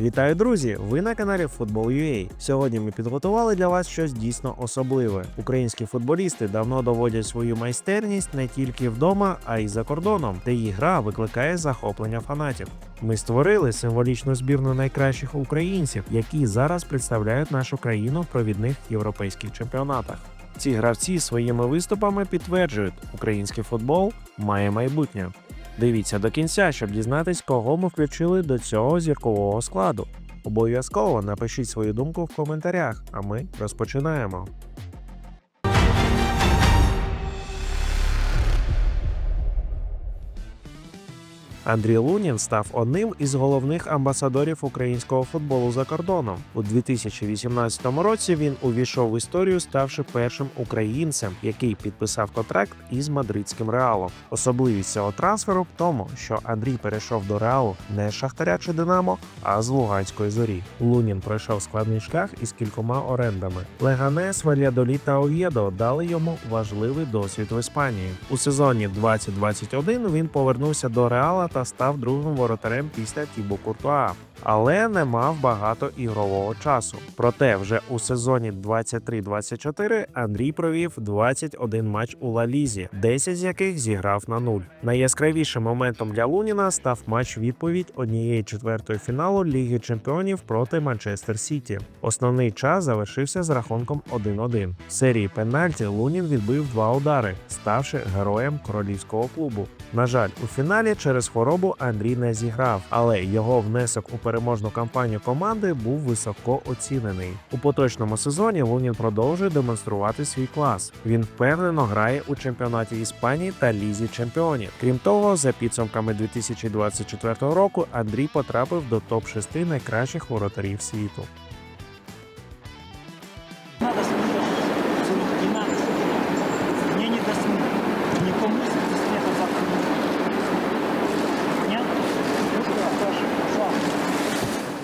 Вітаю, друзі! Ви на каналі Football.ua. Сьогодні ми підготували для вас щось дійсно особливе. Українські футболісти давно доводять свою майстерність не тільки вдома, а й за кордоном, де їх гра викликає захоплення фанатів. Ми створили символічну збірну найкращих українців, які зараз представляють нашу країну в провідних європейських чемпіонатах. Ці гравці своїми виступами підтверджують, український футбол має майбутнє. Дивіться до кінця, щоб дізнатись, кого ми включили до цього зіркового складу. Обов'язково напишіть свою думку в коментарях, а ми розпочинаємо. Андрій Лунін став одним із головних амбасадорів українського футболу за кордоном. У 2018 році він увійшов в історію, ставши першим українцем, який підписав контракт із мадридським реалом. Особливість цього трансферу в тому, що Андрій перейшов до реалу не з Шахтаря чи Динамо, а з Луганської зорі. Лунін пройшов складний шлях із кількома орендами. Леганес, Вальядоліт та Ов'єдо дали йому важливий досвід в Іспанії. У сезоні 2021 він повернувся до Реала та став другим воротарем після Тібо Куртуа. Але не мав багато ігрового часу. Проте вже у сезоні 23-24 Андрій провів 21 матч у Ла Лізі, 10 з яких зіграв на нуль. Найяскравішим моментом для Луніна став матч відповідь однієї четвертої фіналу Ліги Чемпіонів проти Манчестер Сіті. Основний час завершився з рахунком 1-1. В серії пенальті Лунін відбив два удари, ставши героєм королівського клубу. На жаль, у фіналі через хворобу Андрій не зіграв, але його внесок у переможну кампанію команди був високо оцінений. У поточному сезоні Лунін продовжує демонструвати свій клас. Він впевнено грає у чемпіонаті Іспанії та Лізі Чемпіонів. Крім того, за підсумками 2024 року Андрій потрапив до топ 6 найкращих воротарів світу.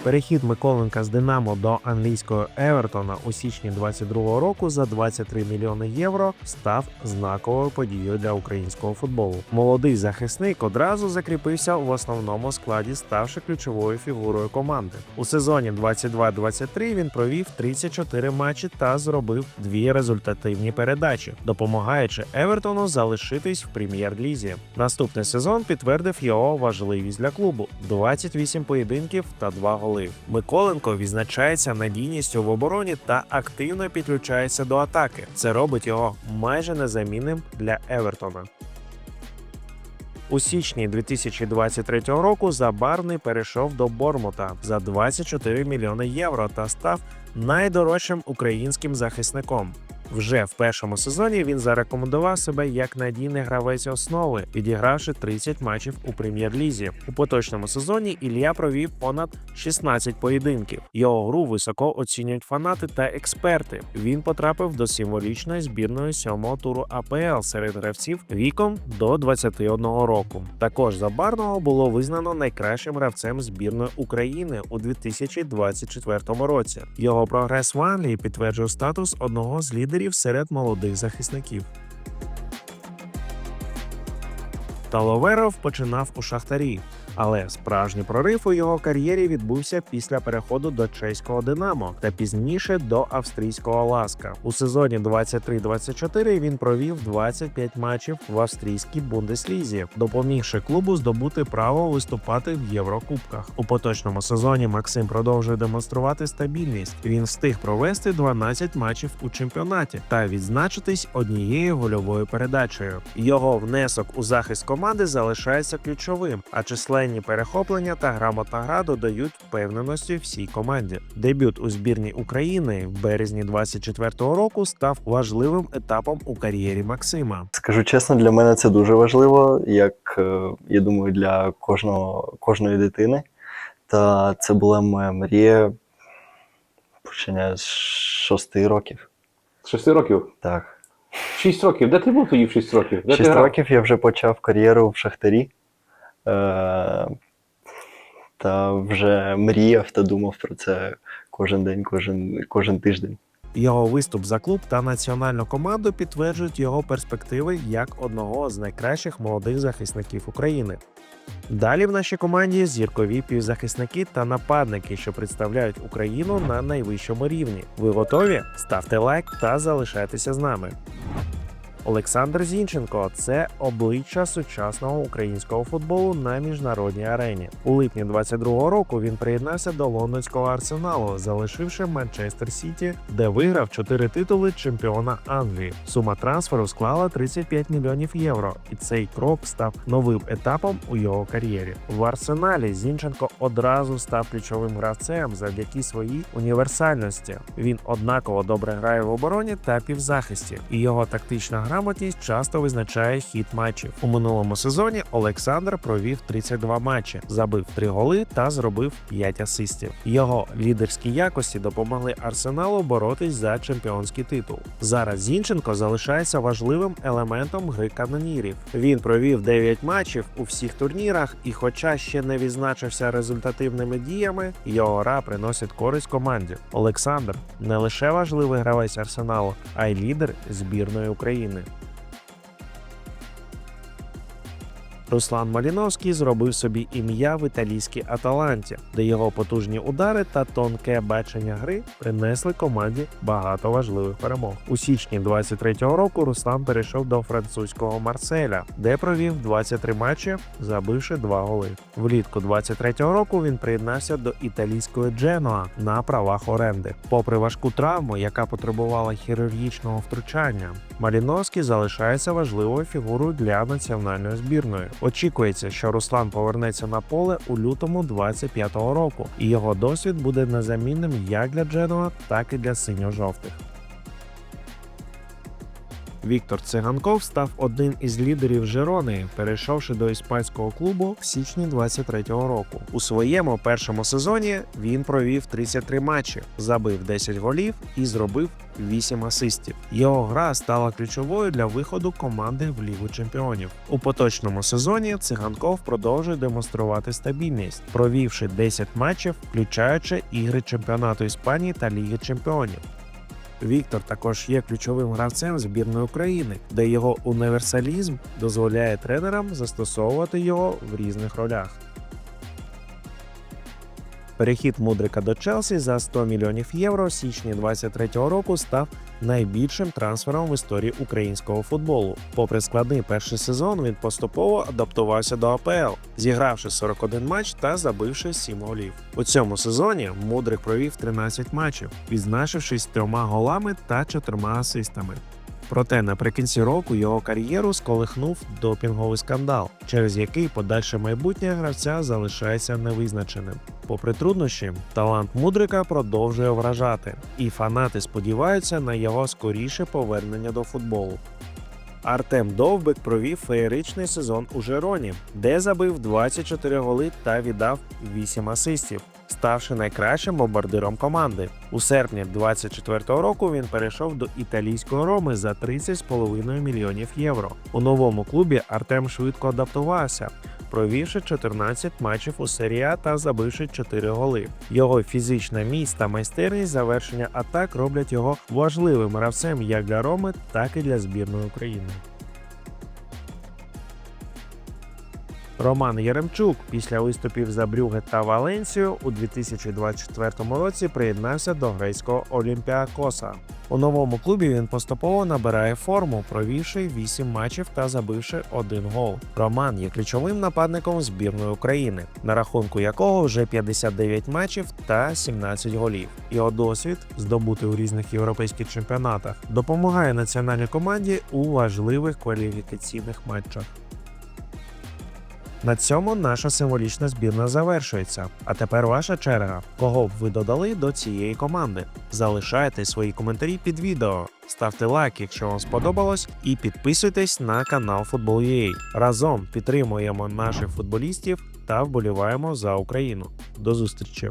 Перехід Миколенка з Динамо до англійського Евертона у січні 22 року за 23 мільйони євро став знаковою подією для українського футболу. Молодий захисник одразу закріпився в основному складі, ставши ключовою фігурою команди. У сезоні 22-23 він провів 34 матчі та зробив дві результативні передачі, допомагаючи Евертону залишитись в прем'єр-лізі. Наступний сезон підтвердив його важливість для клубу: 28 поєдинків та 2 голи. Миколенко відзначається надійністю в обороні та активно підключається до атаки. Це робить його майже незамінним для Евертона. У січні 2023 року Забарний перейшов до Бормута за 24 мільйони євро та став найдорожчим українським захисником. Вже в першому сезоні він зарекомендував себе як надійний гравець основи, відігравши 30 матчів у прем'єр-лізі. У поточному сезоні Ілля провів понад 16 поєдинків. Його гру високо оцінюють фанати та експерти. Він потрапив до символічної збірної сьомого туру АПЛ серед гравців віком до 21 року. Також Забарного було визнано найкращим гравцем збірної України у 2024 році. Його прогрес в Англії підтверджує статус одного з лідерів серед молодих захисників. Таловеров починав у Шахтарі, але справжній прорив у його кар'єрі відбувся після переходу до чеського Динамо та пізніше до австрійського Ласка. У сезоні 23-24 він провів 25 матчів в австрійській бундеслізі, допомігши клубу здобути право виступати в Єврокубках. У поточному сезоні Максим продовжує демонструвати стабільність. Він встиг провести 12 матчів у чемпіонаті та відзначитись однією гольовою передачею. Його внесок у захист команди залишається ключовим, а численні перехоплення та грамотна гра додають впевненості всій команді. Дебют у збірній України в березні 24-го року став важливим етапом у кар'єрі Максима. Скажу чесно, для мене це дуже важливо, як е, я думаю, для кожного, кожної дитини. Та це була моя мрія починаючи з шести років. З 6 років? Так. 6 років. Де ти був тоді в 6 років? Де ти Шість грав? років я вже почав кар'єру в Шахтарі. Е, та вже мріяв та думав про це кожен день, кожен, кожен тиждень. Його виступ за клуб та національну команду підтверджують його перспективи як одного з найкращих молодих захисників України. Далі в нашій команді зіркові півзахисники та нападники, що представляють Україну на найвищому рівні. Ви готові? Ставте лайк та залишайтеся з нами. Олександр Зінченко це обличчя сучасного українського футболу на міжнародній арені. У липні 22-го року він приєднався до лондонського арсеналу, залишивши Манчестер Сіті, де виграв 4 титули чемпіона Англії. Сума трансферу склала 35 мільйонів євро, і цей крок став новим етапом у його кар'єрі. В арсеналі Зінченко одразу став ключовим гравцем завдяки своїй універсальності. Він однаково добре грає в обороні та півзахисті, і його тактична грамотність часто визначає хід матчів. У минулому сезоні Олександр провів 32 матчі, забив 3 голи та зробив 5 асистів. Його лідерські якості допомогли Арсеналу боротись за чемпіонський титул. Зараз Зінченко залишається важливим елементом гри канонірів. Він провів 9 матчів у всіх турнірах, і, хоча ще не відзначився результативними діями, його гра приносить користь команді. Олександр не лише важливий гравець арсеналу, а й лідер збірної України. Руслан Маліновський зробив собі ім'я в італійській Аталанті, де його потужні удари та тонке бачення гри принесли команді багато важливих перемог. У січні 23-го року Руслан перейшов до французького Марселя, де провів 23 матчі, забивши 2 голи. Влітку 23-го року він приєднався до італійської Дженуа на правах оренди. Попри важку травму, яка потребувала хірургічного втручання, Маліновський залишається важливою фігурою для національної збірної. Очікується, що Руслан повернеться на поле у лютому 25-го року, і його досвід буде незамінним як для Дженуа, так і для синьо-жовтих. Віктор Циганков став одним із лідерів Жерони, перейшовши до іспанського клубу в січні 23-го року. У своєму першому сезоні він провів 33 матчі, забив 10 голів і зробив 8 асистів. Його гра стала ключовою для виходу команди в Лігу чемпіонів. У поточному сезоні Циганков продовжує демонструвати стабільність, провівши 10 матчів, включаючи ігри чемпіонату Іспанії та Ліги чемпіонів. Віктор також є ключовим гравцем збірної України, де його універсалізм дозволяє тренерам застосовувати його в різних ролях. Перехід Мудрика до Челсі за 100 мільйонів євро в січні 23-го року став найбільшим трансфером в історії українського футболу. Попри складний перший сезон, він поступово адаптувався до АПЛ, зігравши 41 матч та забивши 7 голів. У цьому сезоні Мудрик провів 13 матчів, відзначившись трьома голами та чотирма асистами. Проте наприкінці року його кар'єру сколихнув допінговий скандал, через який подальше майбутнє гравця залишається невизначеним. Попри труднощі, талант Мудрика продовжує вражати, і фанати сподіваються на його скоріше повернення до футболу. Артем Довбик провів феєричний сезон у Жероні, де забив 24 голи та віддав 8 асистів, ставши найкращим бомбардиром команди. У серпні 24-го року він перейшов до італійської Роми за 30,5 мільйонів євро. У новому клубі Артем швидко адаптувався. Провівши 14 матчів у серії А та забивши 4 голи. Його фізична міць та майстерність завершення атак роблять його важливим гравцем як для Роми, так і для збірної України. Роман Яремчук після виступів за Брюге та Валенсію у 2024 році приєднався до грецького Олімпіакоса. У новому клубі він поступово набирає форму, провівши 8 матчів та забивши один гол. Роман є ключовим нападником збірної України, на рахунку якого вже 59 матчів та 17 голів. Його досвід, здобутий у різних європейських чемпіонатах, допомагає національній команді у важливих кваліфікаційних матчах. На цьому наша символічна збірна завершується. А тепер ваша черга. Кого б ви додали до цієї команди? Залишайте свої коментарі під відео, ставте лайк, якщо вам сподобалось, і підписуйтесь на канал Футбол.ua. Разом підтримуємо наших футболістів та вболіваємо за Україну. До зустрічі!